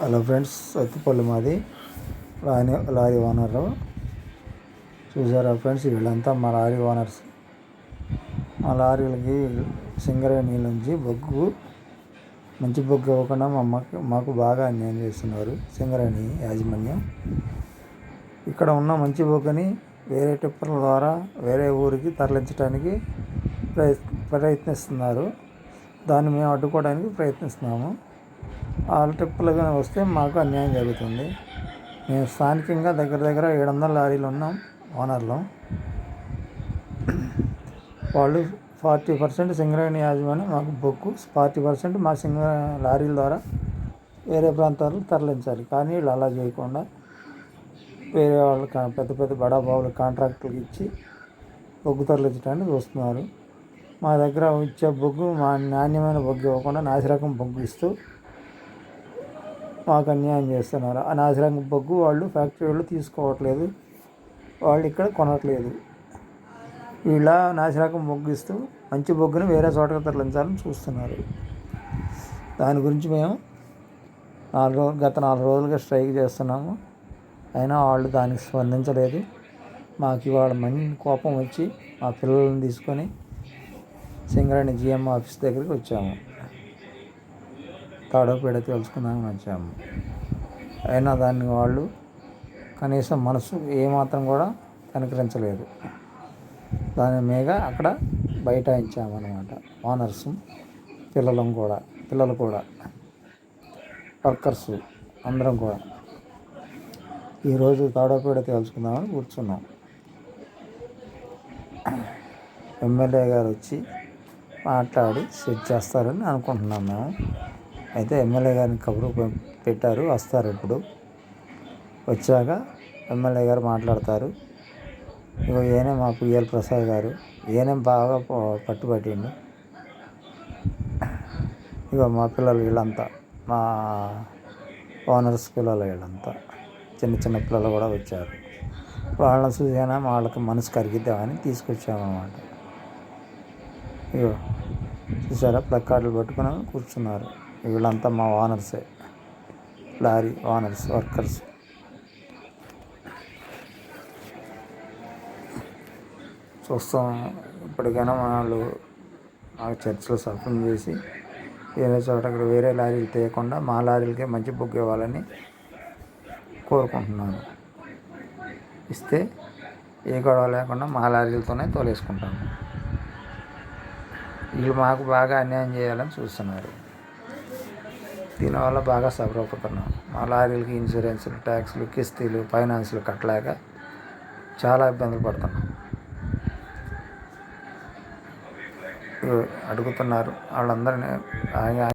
Hello friends Sathupalli మాది. Lorry lorry owner. చూసారా friends వీళ్ళంతా మా లారీ ఓనర్స్. మా లారీలకి సింగరేణి నుంచి బొగ్గు మంచి బొగ్గు ఇవ్వకుండా మా అమ్మకి మాకు బాగా అన్యాయం చేస్తున్నారు సింగరేణి యాజమాన్యం. ఇక్కడ ఉన్న మంచి బొగ్గుని వేరే టిప్పర్ల ద్వారా వేరే ఊరికి తరలించడానికి ప్రయత్ ప్రయత్నిస్తున్నారు. దాన్ని మేము అడ్డుకోవడానికి ప్రయత్నిస్తున్నాము. వాళ్ళ వస్తే మాకు అన్యాయం జరుగుతుంది. మేము స్థానికంగా దగ్గర దగ్గర ఏడు వందల లారీలు ఉన్నాం ఓనర్లు. వాళ్ళు ఫార్టీ పర్సెంట్ సింగరేణి యాజమాన్యం మాకు బొక్కు ఫార్టీ పర్సెంట్ మా సింగ లారీల ద్వారా వేరే ప్రాంతాలకు తరలించాలి. కానీ వీళ్ళు అలా చేయకుండా వేరే వాళ్ళు పెద్ద పెద్ద బడా బాబులు కాంట్రాక్టులకు ఇచ్చి బొగ్గు తరలించడానికి చూస్తున్నారు మా దగ్గర ఇచ్చే బొగ్గు మా నాణ్యమైన బొగ్గు ఇవ్వకుండా నాసిరకం బొగ్గు ఇస్తూ మాకు అన్యాయం చేస్తున్నారు. ఆ నాసిరకం బొగ్గు వాళ్ళు ఫ్యాక్టరీ వాళ్ళు తీసుకోవట్లేదు. వాళ్ళు ఇక్కడ కొనట్లేదు. వీళ్ళ నాసిరకం బొగ్గిస్తూ మంచి బొగ్గుని వేరే చోటకి తరలించాలని చూస్తున్నారు. దాని గురించి మేము నాలుగు రోజులు గత నాలుగు రోజులుగా స్ట్రైక్ చేస్తున్నాము. అయినా వాళ్ళు దానికి స్పందించలేదు. మాకు ఇవాళ మంచి కోపం వచ్చి మా పిల్లల్ని తీసుకొని సింగరేణి జిఎం ఆఫీస్ దగ్గరికి వచ్చాము. తాడోపేడ తెలుసుకుందామని వచ్చాము. అయినా దాన్ని వాళ్ళు కనీసం మనసు ఏమాత్రం కూడా కనికరించలేదు. దాని మీద అక్కడ బైఠాయించామన్నమాట. ఓనర్స్ పిల్లలం కూడా పిల్లలు కూడా వర్కర్స్ అందరం కూడా. ఈరోజు తాడోపేడ తెలుసుకుందామని కూర్చున్నాం. ఎమ్మెల్యే గారు వచ్చి మాట్లాడి సెట్ చేస్తారని అనుకుంటున్నాం మేము. అయితే ఎమ్మెల్యే గారిని కబురు పెట్టారు వస్తారు ఇప్పుడు. వచ్చాక ఎమ్మెల్యే గారు మాట్లాడతారు. ఇగో ఈయనే మా పిఎల్ ప్రసాద్ గారు. ఏనేం బాగా పట్టుబట్టిండు. ఇగో మా పిల్లలు వీళ్ళంతా మా ఓనర్స్ పిల్లలు వీళ్ళంతా చిన్న చిన్న పిల్లలు కూడా వచ్చారు. వాళ్ళని చూసినా వాళ్ళకి మనసు కరిగిద్దామని తీసుకొచ్చామన్నమాట. ఇగో చూసారా ప్లక్కార్డులు పట్టుకుని కూర్చున్నారు. వీళ్ళంతా మా ఓనర్సే. Lorry owners workers. చూస్తాం. ఇప్పటికైనా మన వాళ్ళు మాకు చర్చిలో సఫలం చేసి వేరే చోట వేరే లారీలు తీయకుండా మా లారీలకే మంచి బుక్ ఇవ్వాలని కోరుకుంటున్నాను. ఇస్తే ఏ గొడవ లేకుండా మా లారీలతోనే తోలేసుకుంటాము. వీళ్ళు మాకు బాగా అన్యాయం చేయాలని చూస్తున్నారు. దీనివల్ల బాగా సఫర్ అవుతున్నాం. మా లారీలకి ఇన్సూరెన్సులు ట్యాక్స్లు కిస్తీలు ఫైనాన్స్లు కట్టలేక చాలా ఇబ్బందులు పడుతున్నాం. అడుగుతున్నారు. వాళ్ళందరినీ